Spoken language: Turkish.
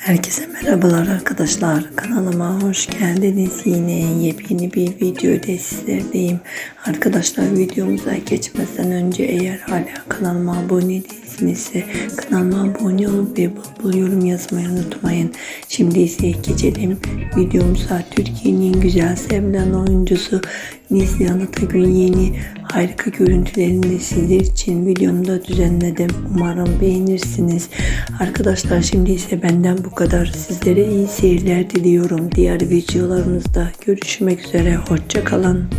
Herkese merhabalar arkadaşlar. Kanalıma hoş geldiniz. Yine yepyeni bir video ile sizlerdeyim. Arkadaşlar videomuza geçmeden önce eğer hala kanalıma abone değilsinizse kanalıma abone olup ve bol bol yorum yazmayı unutmayın. Şimdi ise geçelim videomuza. Türkiye'nin güzel sevilen oyuncusu Neslihan Atagül yeni harika görüntülerini sizler için videomda düzenledim. Umarım beğenirsiniz. Arkadaşlar şimdi ise benden bu kadar. Sizlere iyi seyirler diliyorum. Diğer videolarımızda görüşmek üzere. Hoşçakalın.